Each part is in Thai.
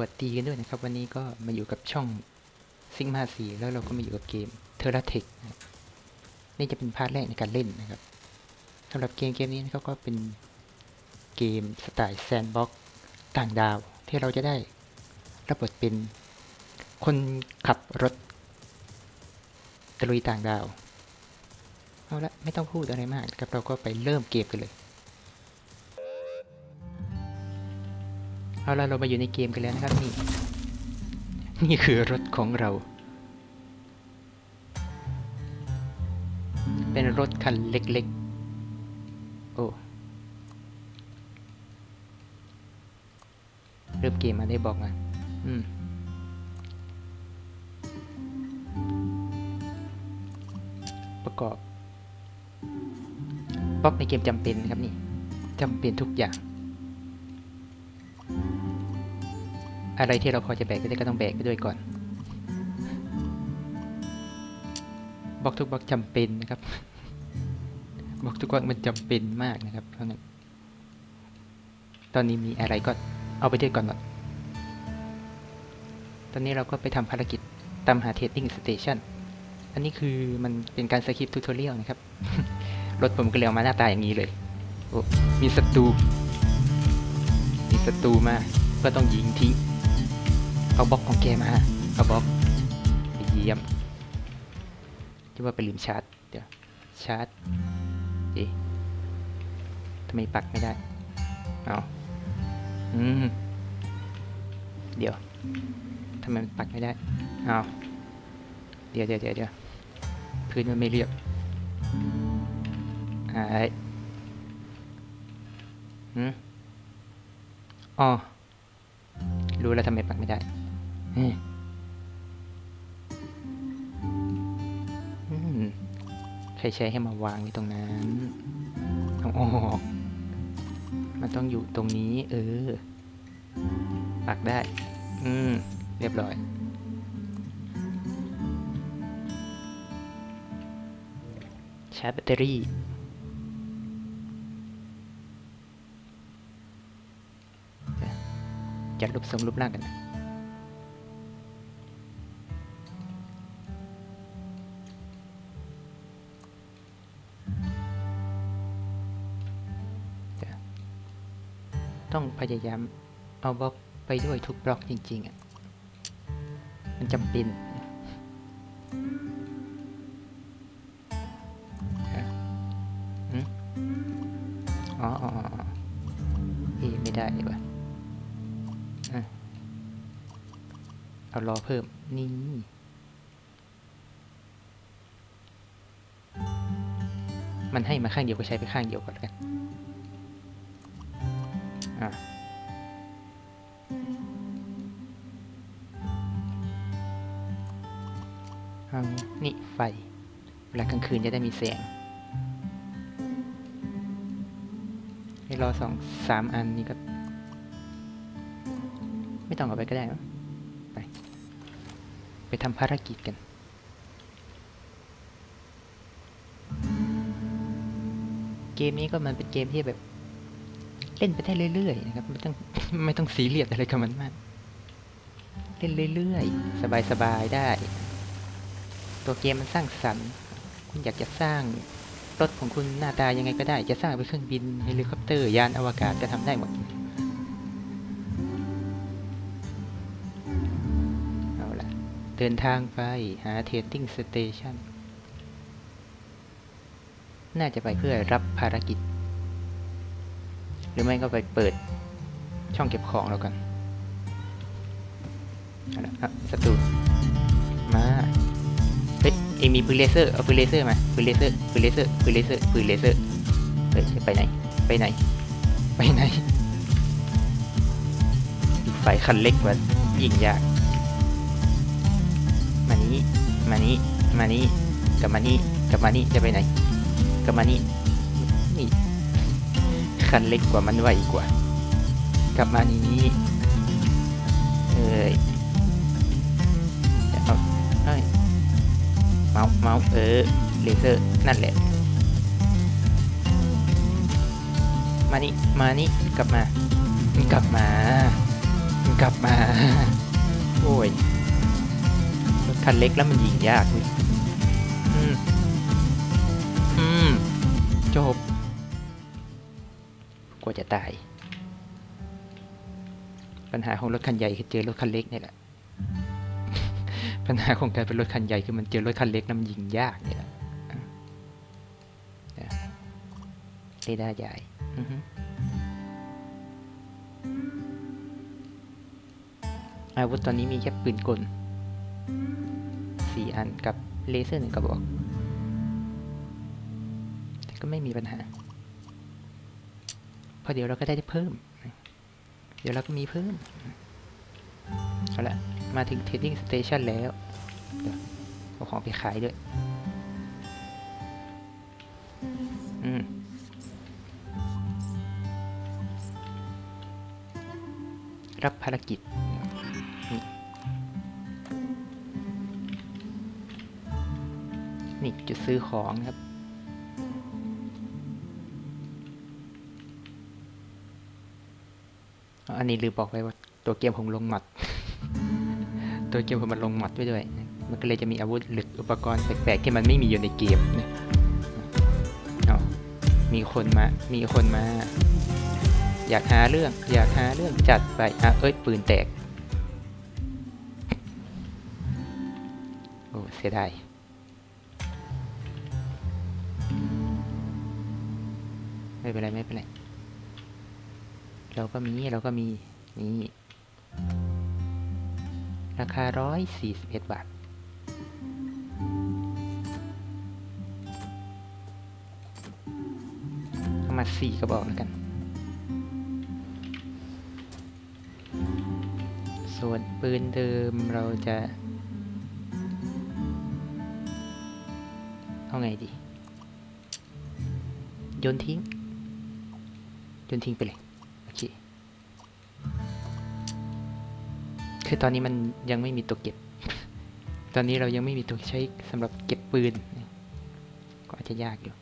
วัสดีกันด้วยนะครับ วันนี้ก็มาอยู่กับช่องซิงมาสีแล้วเราก็มาอยู่กับเกมเทอร์เทคนี่จะเป็นพาร์ทแรกในการเล่นนะครับสำหรับเกมเกมนี้นะครับก็เป็นเกมสไตล์แซนด์บ็อกต่างดาวที่เราจะได้รับบทเป็นคนขับรถตะลุยต่างดาว เอาละไม่ต้องพูดอะไรมากนะครับเราก็ไปเริ่มเกมกันเลย เอาละเรามาอยู่ในเกมกันแล้วนะครับนี่ นี่คือรถของเรา เป็นรถคันเล็กๆ โอ้เริ่มเกมมาได้บอกมาอืมประกอบบล็อกในเกมจำเป็นครับนี่จำเป็นทุกอย่าง อะไรที่เราพอจะแบกก็ได้ก็ต้องแบกไปด้วยก่อนบล็อกทุกบล็อกจำเป็นนะครับบล็อกทุกบล็อกมันจำเป็นมากนะครับเพราะงั้นตอนนี้มีอะไรก็เอาไปด้วยก่อนหมดตอนนี้เราก็ไปทำภารกิจตามหาเทสติ้งสเตชันอันนี้คือมันเป็นการสคริปต์ทูตอเรียลนะครับ รถผมก็เลยเอามาหน้าตาอย่างนี้เลย โอ้ มีศัตรู มีศัตรูมา ก็ต้องยิงทิ้ง เอาบล็อกของแกมาเอาบล็อกไปเยี่ยมที่ว่าไปลืมชาร์จ เดี๋ยว ชาร์จเอ๊ะทำไมปักไม่ได้ เอาอืม เดี๋ยวทำไมปักไม่ได้ เอาเดี๋ยวเดี๋ยวเดี๋ยวเดี๋ยวพื้นมันไม่เรียบหายหืมอ๋อรู้แล้วทำไมปักไม่ได้ ใครใช้ให้มาวางไว้ตรงนั้นต้องออก มันต้องอยู่ตรงนี้ เออ ปักได้ อืม เรียบร้อยชาร์จแบตเตอรี่จัดรูปทรงรูปร่างกันนะ ต้องพยายามเอาบล็อกไปด้วยทุกบล็อกจริงๆอะมันจำเป็นฮะหืมอ๋ออ๋ออ๋ออ๋อเอ๊ะไม่ได้ว่ะเอาล้อเพิ่ม นี่มันให้มาข้างเดียวก็ใช้ไปข้างเดียวก่อนแล้วกัน อะเอานี่ไฟ เวลากลางคืนจะได้มีแสง ให้รอสองสามอันนี้ก็ ไม่ต้องเอาไปก็ได้ไป ไปทำภารกิจกันเกมนี้ก็มันเป็นเกมที่แบบ เล่นไปได้เรื่อยๆนะครับไม่ต้องไม่ต้องซีเรียสอะไรกับมันมาก เล่นเรื่อยๆ สบายๆได้ ตัวเกมมันสร้างสรรค์ คุณอยากจะสร้างรถของคุณหน้าตายังไงก็ได้ จะสร้างเป็นเครื่องบินเฮลิคอปเตอร์ยานอวกาศก็ทำได้หมดเอาละเดินทางไปหาเทสติ้งสเตชันน่าจะไปเพื่อรับภารกิจ หรือไม่ก็ไปเปิดช่องเก็บของเรากันเอาละอะศัตรูมาเฮ้ยเองมีปืนเลเซอร์เอาปืนเลเซอร์มาปืนเลเซอร์ปืนเลเซอร์ปืนเลเซอร์ปืนเลเซอร์เฮ้ยจะไปไหนไปไหน ไปไหนอีกไฟคันเล็กกว่ายิงยากมานี้มานี้มานี้กลับมานี้กลับมานี้จะไปไหนกลับมานี้ คันเล็กกว่ามันไวกว่า กลับมานี้เอ้ยเอาเอ้ยเมาส์เมาส์เออเลเซอร์นั่นแหละ มานี่มานี่กลับมากลับมากลับมา โอ้ยรถคันเล็กแล้วมันยิงยากเว้ยอืมอืมจบ กว่าจะตาย ปัญหาของรถคันใหญ่คือเจอรถคันเล็กเนี่ยแหละ ปัญหาของการเป็นรถคันใหญ่คือมันเจอรถคันเล็กแล้วมันยิงยากเนี่ยแหละอะเดี๋ยวเรดาร์ใหญ่อือฮึอาวุธตอนนี้มีแค่ปืนกลสี่อันกับเลเซอร์หนึ่งกระบอก แต่ก็ไม่มีปัญหา เพราะเดี๋ยวเราก็ได้เพิ่ม เดี๋ยวเราก็มีเพิ่ม เอาละมาถึง trading station แล้วเอาของไปขายด้วย อืมรับภารกิจ นี่จุดซื้อของครับ อันนี้ลืมบอกไปว่าตัวเกมผมลงหมัด ตัวเกมผมมันลงหมัดไว้ด้วย มันก็เลยจะมีอาวุธหรืออุปกรณ์แปลกๆที่มันไม่มีอยู่ในเกมนะมีคนมา มีคนมา อยากหาเรื่อง อยากหาเรื่องจัดไปอะเอ้ยปืนแตก โอ้เสียดายไม่เป็นไรไม่เป็นไร เราก็มีเราก็มีนี่ราคาร้อยสี่สิบเอ็ดบาท เอามาสี่กระบอกแล้วกัน ส่วนปืนเดิมเราจะ เอาไงดี โยนทิ้ง โยนทิ้งไปเลย คือตอนนี้มันยังไม่มีตัวเก็บ ตอนนี้เรายังไม่มีตัวใช้สำหรับเก็บปืน ก็อาจจะยากอยู่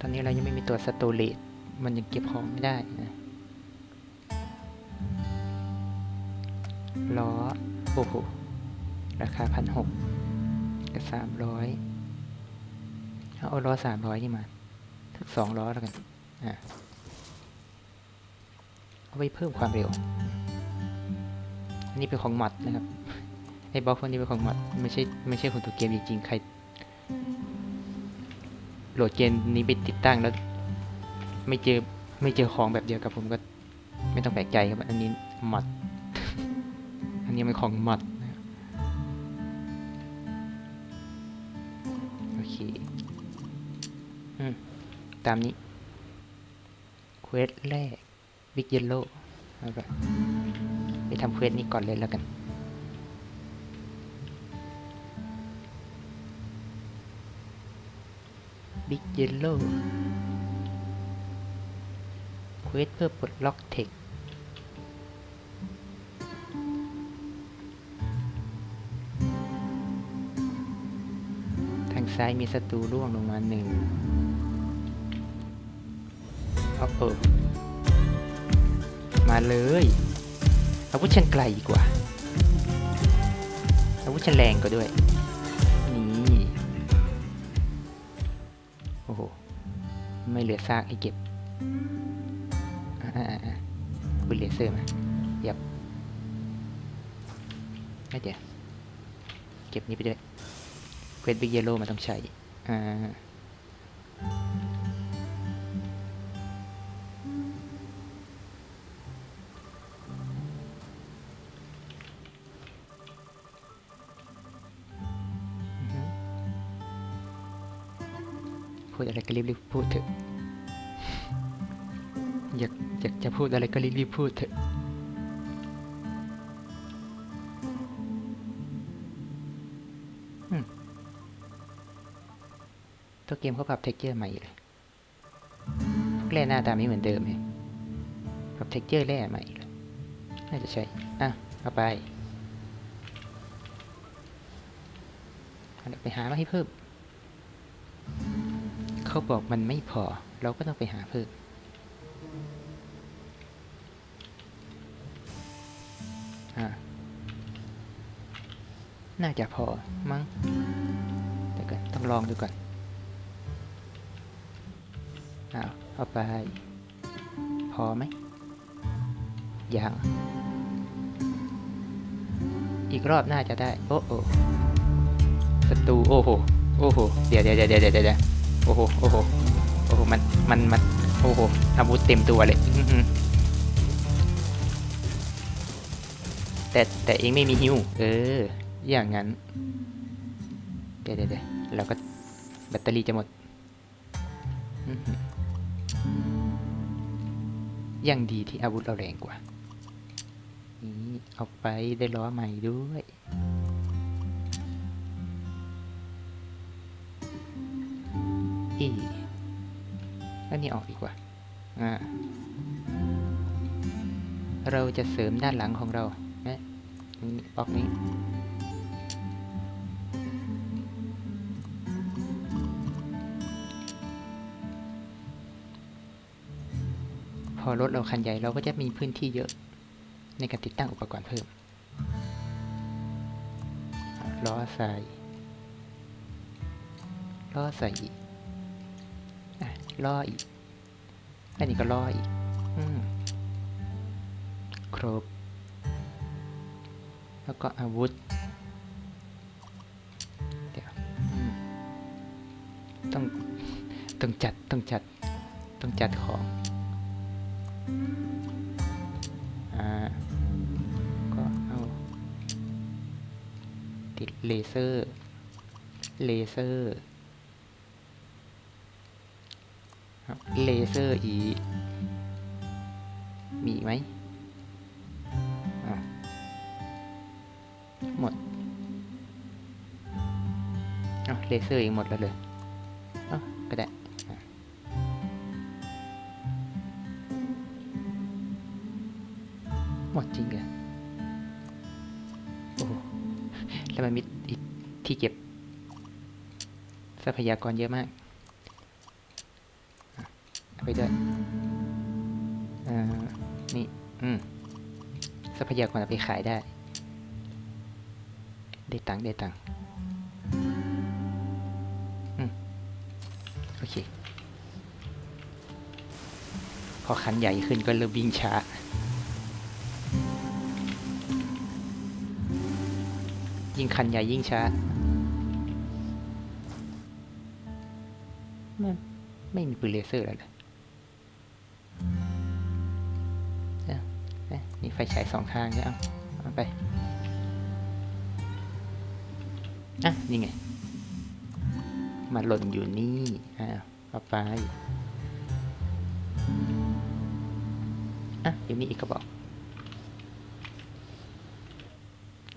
ตอนนี้เรายังไม่มีตัวสโตเลตมันยังเก็บของไม่ได้นะล้อ โอ้โห ราคาพันหกกับสามร้อย เอาล้อสามร้อยนี่มาสักสองล้อแล้วกันอะเอาไปเพิ่มความเร็ว อันนี้เป็นของมัดนะครับไอ้บล็อกพวกนี้เป็นของมัดไม่ใช่ไม่ใช่ของตัวเกมจริงๆใครโหลดเกมนี้ไปติดตั้งแล้ว ไม่เจอไม่เจอของแบบเดียวกับผมก็ไม่ต้องแปลกใจครับ อันนี้มัด อันนี้เป็นของมัดนะครับโอเค ตามนี้เควสแรกบิ๊กเยลโล่ไปทำเควสนี้ก่อนเลยแล้วกันบิ๊กเยลโล่เควสเพื่อปลดล็อกเทค ซ้ายมีศัตรูร่วงลงมาหนึ่งเอาเออมาเลยอาวุธฉันไกลกว่าอาวุธฉันแรงกว่าด้วย นี่ โอ้โห ไม่เหลือซากให้เก็บอ่าอ่าอ่าปืนเลเซอร์มาเยับไม่เดี๋ยวเก็บนี้ไปด้วย เควสบิ๊กเยลโล่มันต้องใช้อ่าพูดอะไรก็รีบๆพูดเถอะ อยากอยากจะพูดอะไรก็รีบๆพูดเถอะ กมเขาปรับเท็กเจอร์ใหม่เลยพวกแร่หน้าตาไม่เหมือนเดิมเลยปรับเท็กเจอร์แร่ใหม่เลยน่าจะใช่อะเอาไปเดี๋ยวไปหามาให้เพิ่ม เขาบอกมันไม่พอ เราก็ต้องไปหาเพิ่มอ่าน่าจะพอมั้งแต่ก่อนต้องลองดูก่อน เอาไป พอไหมยังอีกรอบน่าจะได้ โอ้โอศัตรูโอ้โหโอ้โหเดี๋ยวเดี๋ยวเดี๋ยวเดี๋ยวเดี๋ยวโอ้โหโอ้โหโอ้โหมันมันมันโอ้โหอาวุธเต็มตัวเลยแต่แต่เองไม่มีฮิวเออ อย่างนั้น เดี๋ยวเดี๋ยวเดี๋ยวเราก็แบตเตอรี่จะหมดอื้อหือ ยังดีที่อาวุธเราแรงกว่า นี่เอาไปได้ล้อใหม่ด้วย อีแล้วนี่ออกดีกว่า อ่า เราจะเสริมด้านหลังของเรานะนี่บล็อกนี้ อรถเราคันใหญ่เราก็จะมีพื้นที่เยอะ ในการติดตั้งอุปกรณ์เพิ่มล้อใส่ล้อใส่อีกอะล้ออีกอันนี้ก็ล้ออีกอืมครบ แล้วก็อาวุธเดี๋ยวอืมต้องต้องจัดต้องจัดต้องจัดของ เลเซอร์ เลเซอร์เลเซอร์อีมีไหมอ้าวหมดเอาเลเซอร์อีกหมดแล้วเลยเอาก็ได้หมดจริงเหรอ แล้วมันมีที่เก็บ ทรัพยากรเยอะมากเอาไปด้วยอ่านี่อืมทรัพยากรเอาไปขายได้ ได้ตังค์ได้ตังค์อืมโอเค พอคันใหญ่ขึ้นก็เริ่มวิ่งช้า ยิ่งคันใหญ่ยิ่งช้า ไม่ไม่มีปืนเลเซอร์แล้วเลยเอ้าเอ๊ะนี่ไฟฉายสองทางเนี่ยเอาเอาไป อะ นี่ไง มาหล่นอยู่นี่อ่าเอาไป อะ อยู่นี่อีกกระบอก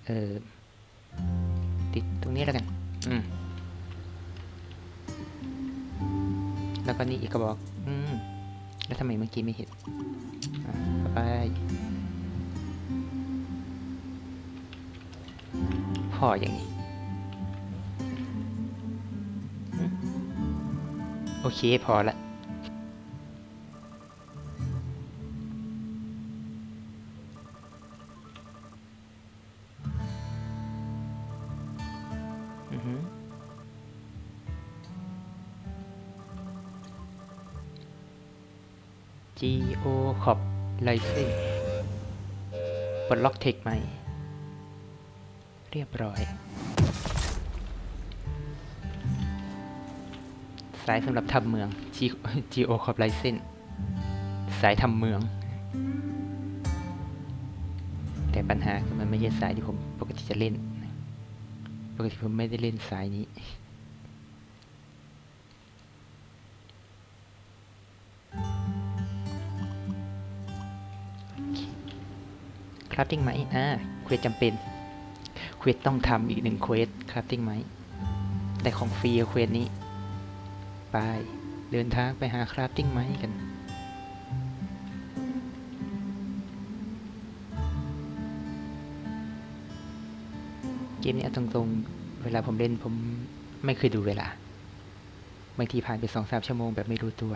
เออ ติดตรงนี้แล้วกัน อืม แล้วก็นี่อีกกระบอก อืม แล้วทำไมเมื่อกี้ไม่เห็นอไป พออย่างนี้ โอเค พอละ Geo Corp License ปลดล็อกเทคใหม่ เรียบร้อย สายสำหรับทำเมือง Geo Corp License สายทำเมือง แต่ปัญหาคือมันไม่ใช่สายที่ผมปกติจะเล่น ปกติผมไม่ได้เล่นสายนี้ คราฟติ้งไหมอ่าเควสจำเป็น เควสต้องทำอีกหนึ่งเควสคราฟติ้งไหมได้ของฟรีเควสนี้ ไป เดินทางไปหาคราฟติ้งไหมกัน มนี้ตรงๆ เวลาผมเล่นผมไม่เคยดูเวลาบางทีผ่านไปสองสามชั่วโมงแบบไม่รู้ตัว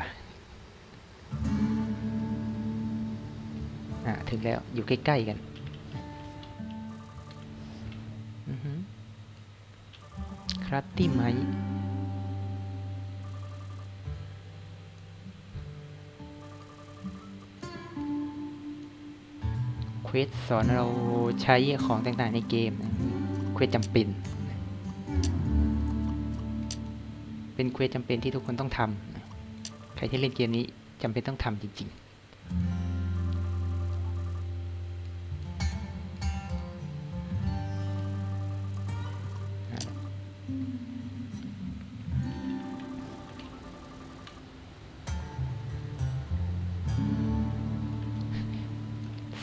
อะ ถึงแล้วอยู่ใกล้ ๆ กัน ครับที่ไหมเควสสอนเราใช้ของต่างๆในเกมนะ ควสจำเป็น เป็นเควสจำเป็นที่ทุกคนต้องทำใครที่เล่นเกมนี้จำเป็นต้องทำจริง ๆ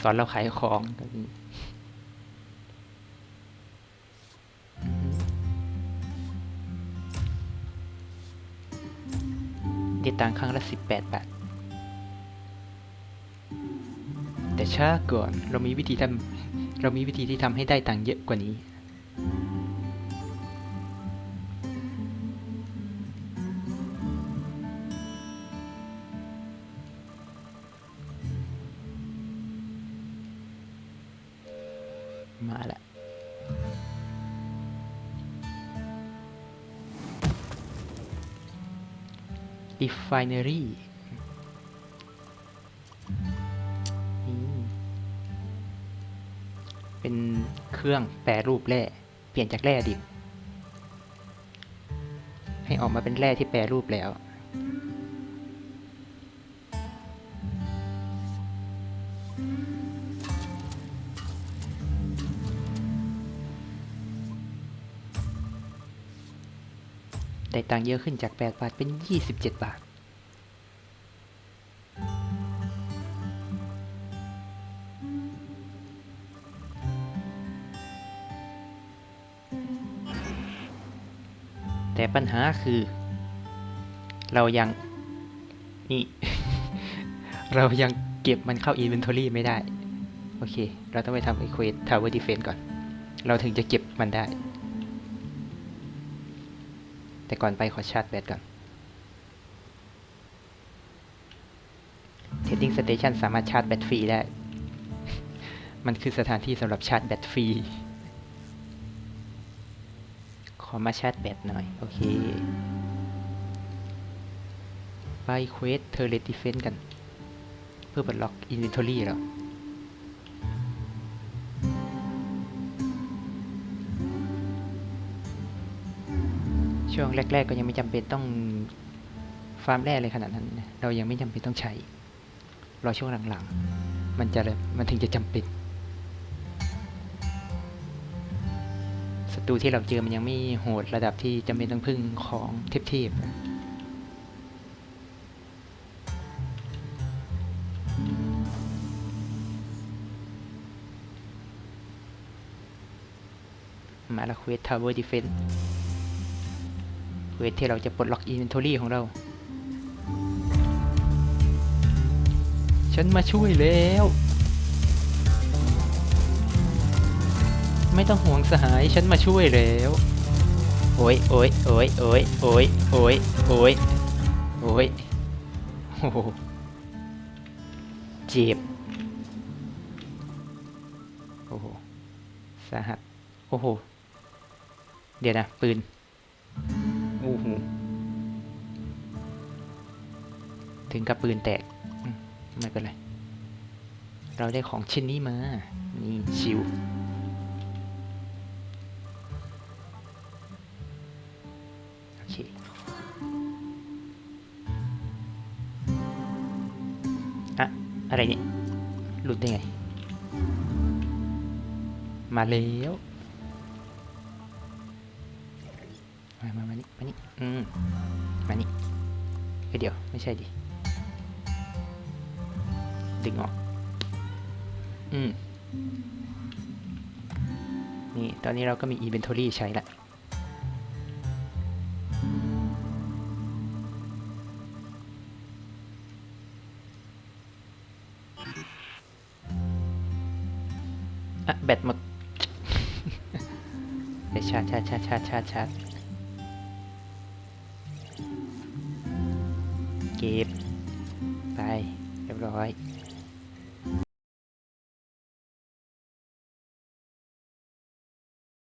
สอนเราขายของก็มี ตังค์ครั้งละสิบแปดบาท แต่ช้าก่อนเรามีวิธีทำเรามีวิธีที่ทำให้ได้ตังค์เยอะกว่านี้ มาละ refinery เป็นเครื่องแปรรูปแร่ เปลี่ยนจากแร่ดิบ ให้ออกมาเป็นแร่ที่แปรรูปแล้ว ได้ตังค์เยอะขึ้นจาก 8 บาทเป็น 27 บาท แต่ปัญหาคือ เรายังนี่ เรายังเก็บมันเข้า Inventory ไม่ได้ โอเค เราต้องไปทำ Equate Tower Defense ก่อน เราถึงจะเก็บมันได้ แต่ก่อนไปขอชาร์จแบตก่อน Trading Station สามารถชาร์จแบตฟรีได้ มันคือสถานที่สำหรับชาร์จแบตฟรี ขอมาชาร์จแบตหน่อย โอเค ไปเควสเทอร์เรตดิเฟนกัน เพื่อปลดล็อกอินเวนทอรี่เรา ช่วงแรก ๆ ก็ยังไม่จำเป็นต้องฟาร์มแร่เลยขนาดนั้น เรายังไม่จำเป็นต้องใช้ รอช่วงหลังๆ มันจะมันถึงจะจำเป็นศัตรูที่เราเจอมันยังไม่โหดระดับที่จำเป็นต้องพึ่งของเทพๆนะมาล้วเควสทาวเวอร์ดิเฟน เวทที่เราจะปลดล็อกอินเวนทอรี่ของเรา ฉันมาช่วยแล้ว ไม่ต้องห่วงสหาย ฉันมาช่วยแล้ว โอ้ยโอ้ยโอ้ยโอ้ยโอ้ยโอ้ยโอ้ยโอ้ยโอ้โหเจ็บโอ้โหสาหัส โอ้โห เดี๋ยวนะ ปืน อ้โหถึงกับปืนแตกอืมไม่เป็นไร เราได้ของชิ้นนี้มา นี่ชิว โอเค อะ อะไรเนี่ย หลุดได้ไง มาแล้ว มามามานี่มานี่อืมมานี่เอ้ยเดี๋ยว ไม่ใช่ดิ ดึงออก อืม นี่ ตอนนี้เราก็มี inventory ใช้ละอะแบตหมดไปชาร์จชาร์จชาร์จชาร์จชาร์จชาร์จ เก็บ ไป เรียบร้อย